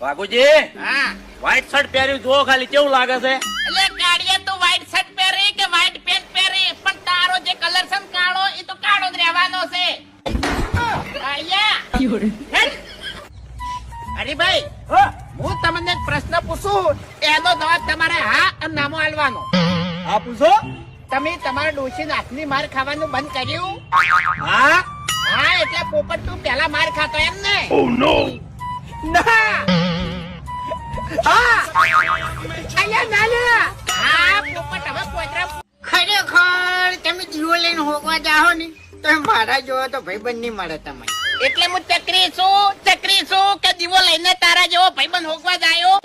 વાઘુજી? હા. White shirt પહેર્યું જો ખાલી કેવું લાગે છે? એટલે ગાડીએ તો વ્હાઈટ શર્ટ પહેરી કે વ્હાઈટ પેન્ટ પહેરી? પણ તારો જે કલર છે કાળો એ તો કાળો જ રહેવાનો છે. કાળિયા હેડ. હરીભાઈ હું તમને એક પ્રશ્ન પૂછું. એનો જવાબ તમારે હા અને નામો આલવાનો. હા પૂછો. તમે તમારા ડોશી હાથની માર ખાવાનું બંધ કર્યું? હા. હા એટલે પોપટ તું પેલા માર ખાતો એમ ને? ના હા ના ના હા પોપટ હવે પોતરા ખરેખર તમે જીવો લઈને હોગવા જાઓ ને તો મારા જોવા તો ભાઈબંધ નહીં મળે તમે એટલે હું ચકરી છું ચકરી છું કે દીવો લઈને તારા જેવો ભાઈબંધ હોગવા જાયો?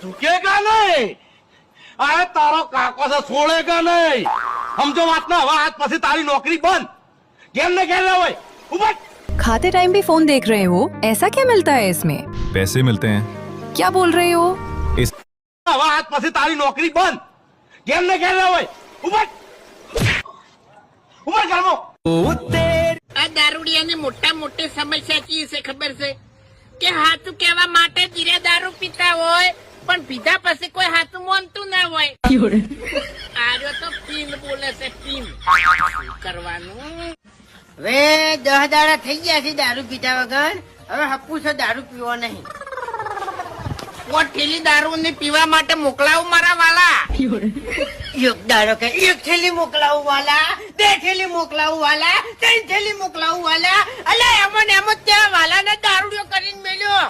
ઝુકેગા નહીં? આ તારો કાકો છે છોડેગા નહીં. સમજો વાત ના હવે આજ પછી તારી નોકરી બંધ કેમ ને કેમ હોય ઉભા खाते टाइम भी फोन देख रहे हो ऐसा क्या मिलता है इसमें पैसे मिलते हैं क्या बोल रहे हो इस હવે આજ પછી તારી નોકરી બંધ કેમ ને કેમ હોય ઉભા ઉભા કરમો આ દારૂડિયાની મોટા મોટી સમસ્યા કી છે ખબર છે કે હાથું કહેવા માટે ધીરે દારૂ પીતા હોય પણ પીધા પછી કોઈ હાથું માનતું ના હોય આર્યો તો પીન બોલે છે પીન કરવાનું? હવે દસ દાડા થઈ ગયા છે દારૂ પીધા વગર. હવે હપ્પુ છે દારૂ પીવો નહીં. થેલી દારૂ ને પીવા માટે મોકલાવું મારા વાલા. એક દારો કે એક થેલી મોકલાવું વાલા બે થેલી મોકલાવું વાલા ત્રણ થેલી મોકલાવું વાલા. અલે એમ ને એમ જ ત્યાં વાલાને દારૂડિયો કરીને મેલ્યો.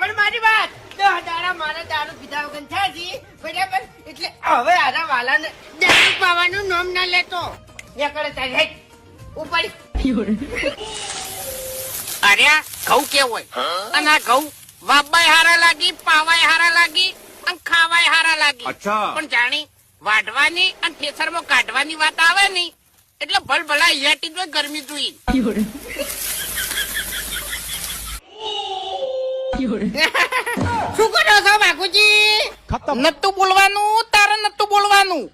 હવે મારી વાત. દસ દાડા મારા દારૂ પીધા વગર થયા બરાબર? એટલે હવે આરા વાલાને દારૂ પાવાનું નામ ના લેતો. યા તારી હેઠ ઉપર અરે ઘઉં કેવું અને આ ઘઉં વાબાય હારા લાગી પાવાય હારા લાગી અને ખાવાય હારા લાગી. પણ જાણી વાઢવાની અને ખેતરમાં કાઢવાની વાત આવે ની એટલે ભલ ભલા યાટી જ ગરમી જોઈ. શું કરો છો બાકુજી નતું બોલવાનું? તારે નતું બોલવાનું?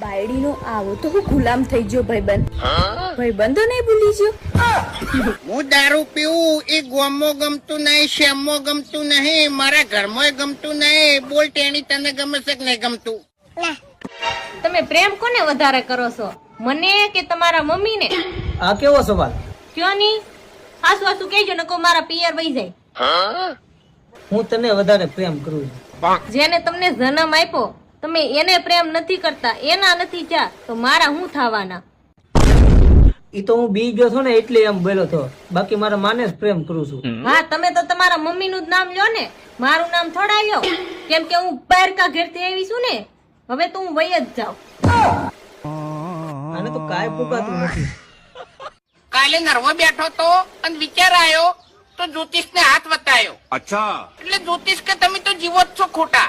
બાયડીનો આવો તો હું ગુલામ થઈ ગયો ભાઈબંધ. ભાઈબંધો નહીં ભૂલી ગયો. હું દારૂ પીવું એ ગોમો ગમતું નહીં શેમમાં ગમતું નહીં મારા ઘરમાં ગમતું નહીં બોલ ટેણી તને ગમે છે કે નહીં ગમતું? તમે પ્રેમ કોને વધારે કરો છો? મને કે તમારા મમ્મીને? આ કેવો સવાલ? ક્યો નહીં? હાસુ હાસુ કહેજો નકો મારા પિયર વહી જાય. હું તને વધારે પ્રેમ કરું છું. જેને તમને જન્મ આપ્યો તમે એને પ્રેમ નથી કરતા એના નથી ચા તો મારા હું થવાના? ઈ તો હું બી ગયો છો ને એટલે એમ બોલ્યો છો બાકી મારા માને જ પ્રેમ કરું છું. હા તમે તો તમારા મમ્મીનું જ નામ લ્યો ને. મારું નામ થોડા લ્યો. કેમ કે હું પારકા ઘેરથી આવી છું ને. હવે તો હું વહી જ જાઉં. આને તો કાય પુકાતું નથી. કાલે નરવો બેઠો તો અને વિચાર આવ્યો તો જ્યોતિષ ને હાથ વતાયો અચ્છા. એટલે જ્યોતિષ કે તમે તો જીવો જ છો ખોટા.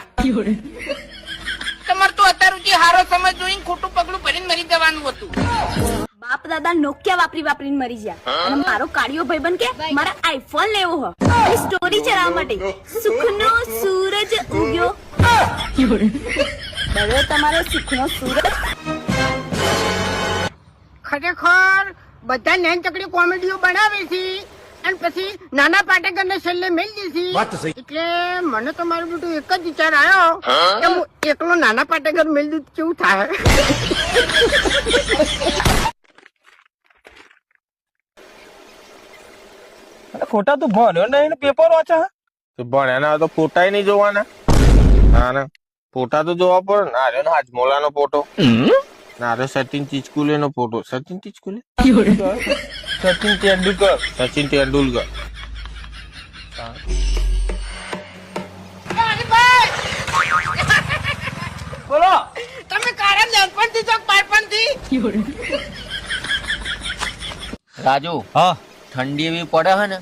તમારે તો અત્યાર સુધી હારો સમય જોઈને ખોટું પગલું ભરીને મરી જવાનું હતું. બાપ દાદા નોકિયા વાપરી વાપરીને મરી ગયા. અને મારો કાળિયો બન કે મારા આઈફોન લેવો હો. સ્ટોરી ચલાવવા માટે સુખનો સૂરજ ઉગ્યો. હવે તમારો સુખનો સૂરજ ખરેખર બધા નેન ચકડી કોમેડીઓ બનાવે છે. અને પછી નાના પાટેકર ને છેલ્લે મેલ દીધી. એટલે મને તો મારું બધું એક જ વિચાર આવ્યો કે હું એકલો નાના પાટેકર મેલ દઉં કેવું થાય? ખોટા તું ભણ્યો નહીં પેપર વાંચા તો ભણ્યાના હોય તો ફોટા નહીં જોવાના. ના ના. ફોટા તો જોવા પડે ના. હાજમોલા નો ફોટો ના સચિન ચીચકુલે નો ફોટો સચિન ચીચકુલે સચિન તેંડુલકર સચિન તેંડુલકર બોલો. તમે કારા નાનપણથી છો બાળપણથી? રાજુ હા. ઠંડી એવી પડે હે ને?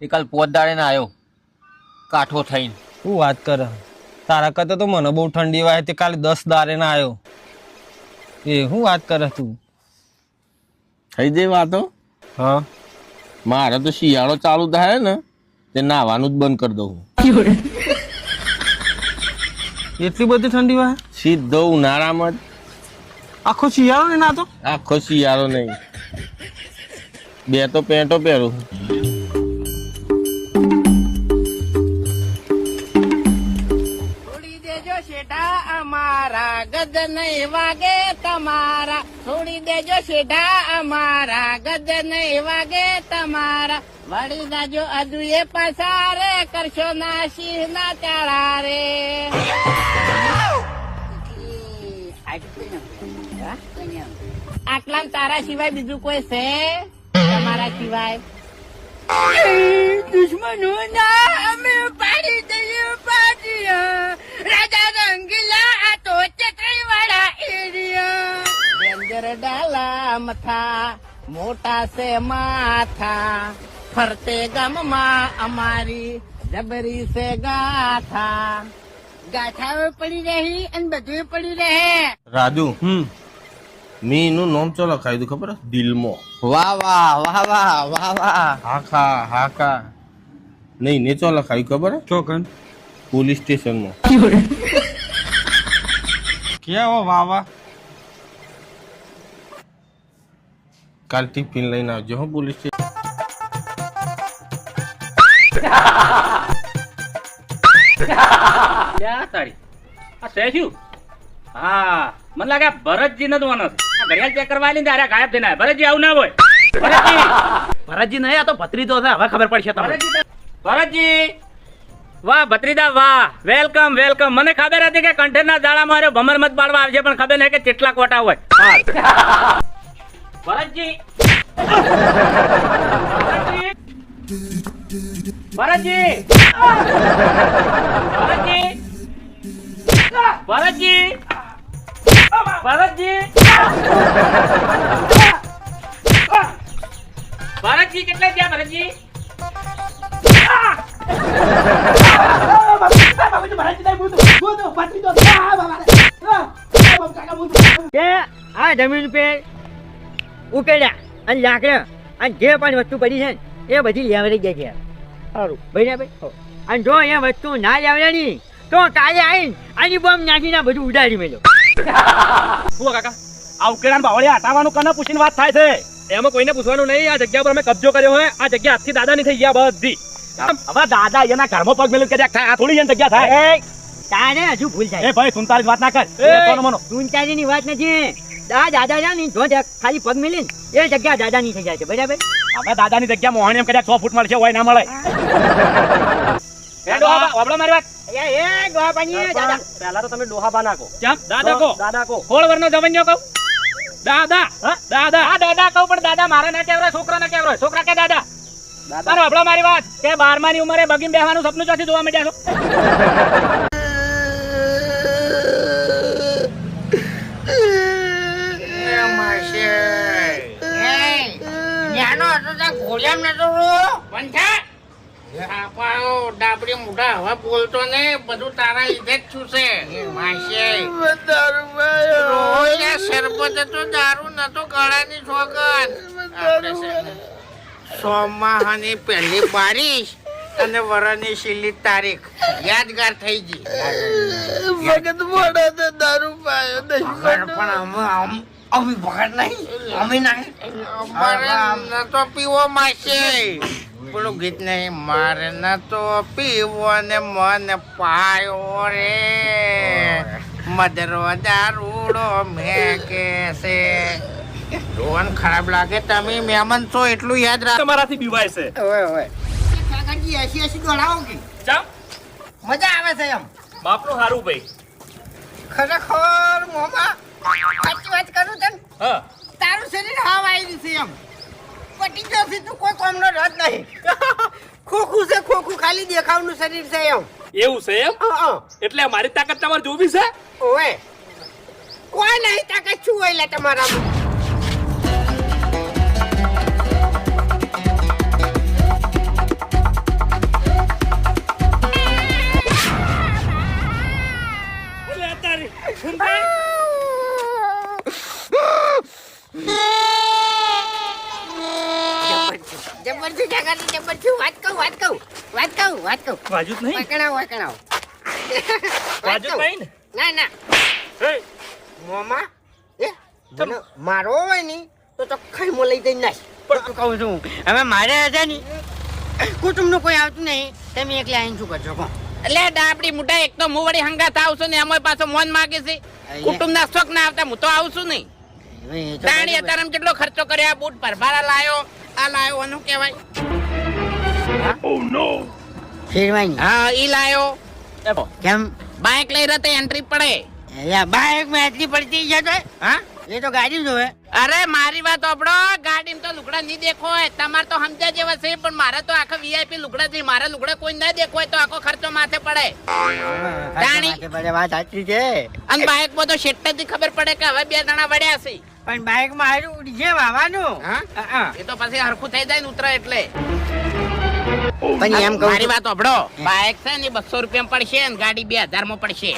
એ કાલ પોતદાડે ને આવ્યો કાઠો થઈને. શું વાત કરે? તારા કરતા તો મને બહુ ઠંડી વાય તે કાલે દસ દાડે ના આવ્યો એ હું વાત કરે તું? થઈ જઈ વાતો? હા. મારે તો શિયાળો ચાલુ થાય ને તે નાવાનું જ બંધ કરી દઉં એટલી બધી ઠંડી વાય સીધો ઉનાળામાં જ. આખો શિયાળો ને નાતો? આખો શિયાળો નહીં. બે તો પેન્ટો પહેરું ગદ નહીં વાગે તમારા. છોડી દેજો શેઠા અમારા. ગદ નહીં વાગે તમારા. વળી જાજો અદુએ પસારે. કરશો ના સિંહ ના ચાળા રે આટલા તારા સિવાય બીજું કોઈ છે? તમારા સિવાય? દુશ્મનો ના અમે પાડી દઈએ પાટિયા. ડેન્જર ડાલા મથા મોટા છે માથા. ફરતે ગામમાં અમારી જબરી છે ગાથા. ગાથાઓ પડી રહી અને બધું પડી રહે. રાજુ હમ. મી નું નામ ચો લખાયું હતું ખબર? હે? દિલમો. વાહ વાહ વાહ વાહ વાહ વાહ. હાખા હાકા નહીં ને ચો લખાયું ખબર? હે? ચોકન પોલીસ સ્ટેશનમાં. ક્યાં હો વાહ વાહ? કાલ ટિફિન લઈને આવજો હો પોલીસ તારી? આ હા મને લાગે આ ભરતજી નો દવાનો છે. આ ઘડિયાળ ચેક કરવા આલી ને ત્યારે ગાયબ થઈને આવ્યા. ભરતજી આવું ના હોય. ભરતજી! ભરતજી નહીં આ તો ભત્રીજો છે. હવે ખબર પડશે તમને. ભરતજી વાહ ભત્રીદા વાહ. Welcome welcome. મને ખબર હતી કે કંઠેરના જાળા મારે ભમર મત પાડવા આવશે પણ ખબર નહીં કે કેટલા કોટા હોય. ભરતજી. ભરતજી. ભરતજી. ભરતજી. ભરતજી. ભરતજી કેટલે ગયા ભરતજી? કે જમીન પે ઉકેડ્યા અને લાકડા અને જે પણ વસ્તુ પડી છે ને એ બધી લેવડી ગઈ છે. સારું. ભાઈ? ભાઈ અને જો એ વસ્તુ ના લેવડાની તો કાલે આવીને આની બોમ્બ નાખીને બધું ઉડાડી મેલો શું કાકા? આ ઉકેડાન બાવળિયા હટાવવાનું કને પૂછીને વાત થાય છે? એમાં કોઈને પૂછવાનું નહીં આ જગ્યા પર અમે કબજો કર્યો હોય આ જગ્યા આજથી દાદાની થઈ ગયા બધી. હવે દાદા એના ઘરમાં પગ મેલું કે આ થોડી એની જગ્યા થાય. એ તારે હજુ ભૂલ જાય એ ભાઈ તું વાત ના કર. કોનો ની વાત નથી. દા દાદા જો ખાલી પગ મિલી એ જગ્યા દાદાની થઈ જાય છે બરાબર? હવે દાદાની જગ્યા મોહણી એમ કદાચ સો ફૂટ મળશે હોય ના મળે. એ ડોહા વાબડો મારી વાત. એ એ ગોવા પાણી દાદા પહેલા તો તમે નાખો. દાદા કો દાદા કો કહું? દાદા. દાદા. હા દાદા કહું પણ દાદા મારા ના કેવરાય છોકરા ના કેવરાય છોકરા કે દાદા? દાદા. વાબડો મારી વાત. કે બારમા ની ઉંમરે બગીન બેહવાનું સપનું ચોથી જોવા મળ્યા છો? નતો આપા ડાબડી મોઢા હવે બોલતો ને બધું તારા લીધે જ છૂશે માસે રોયા શરબત હતો દારૂ નતો ગળાની છોકન સોમાહાની પહેલી બારીશ અને વરાની છેલ્લી તારીખ. યાદગાર થઈ ગઈ. વખત મોડા તો દારૂ પાયો પણ આમ અમે ભગત નહીં અમે નહીં અમારે ન તો પીવો માસે. પેલું ગીત નહીં મારે ન તો પીવો ને મન પાયો રે. મદરો દારૂડો મેં કે છે ખરાબ લાગે તમે મહેમાન છો એટલું યાદ રાખ. તમારાથી બીવાય છે. ઓય ઓય. કાકાજી એસી એસી દોડાવો કે? ચામ મજા આવે છે એમ. બાપનું હારું ભાઈ. ખરેખર મોમા તારું શરીર હાવ આવી છે એમ. પટી જશે તું કોઈ કોમનો રદ નહીં. ખોખું છે ખોખું ખાલી દેખાવનું શરીર છે એમ. એવું છે એમ? હા એટલે મારી તાકાત તમારે જોવી છે? ઓય કોઈ નહીં તાકાત શું હોય લે વાજુ નહીં? વકણાવ વકણાવ. વાજુ નહીં ના? ના એ મોમા એ મને મારો હોયની તો ચોખ્ખાઈ મો લઈ જઈ નાખ. પણ તો કહું છું હવે મારે છે ને કુટુંબનું કોઈ આવતું નહીં તમે એકલા આવીને શું કરજો કહો. એટલે ડાબડી મુઢા એક તો હું વળી હંગાત આવશું ને એમાં પાછો મોન માગે છે. કુટુંબ ના શોખ ના આવતા હું તો આવશું નહીં. તો દાણી અત્યારે કેટલો ખર્ચો કર્યો આ બૂટ પરભારા લાયો આ લાયો એનું કહેવાય. ફેરવાય નહીં. હા ઈ લાયો. કેમ? બાઇક લઈ રતે એન્ટ્રી પડે. બાઇકમાં એટલી પડતી છે તો હા? એ તો ગાડી જોવે. અરે મારી વાત આપડો ગાડી તો લુગડા નહીં દેખો હોય. તમારે તો સમજ્યા જેવા છે પણ મારે તો આખા વીઆઈપી લુગડા છે મારા લુગડા કોઈ ના દેખો હોય તો આખો ખર્ચો માથે પડે. દાણી. વાત સાચી છે. અને બાઇકમાં તો શેટથી ખબર પડે કે હવે બે જણા વળ્યા છે. પણ બાઇકમાં હારું છે વાવાનું? હા. એ તો પછી હરખું થઈ જાય ને ઉતરે એટલે. પણ એમ કહું મારી વાત સાંભળો. બાઇક છે ને બસો રૂપિયા પડશે ને ગાડી બે હજારમાં પડશે.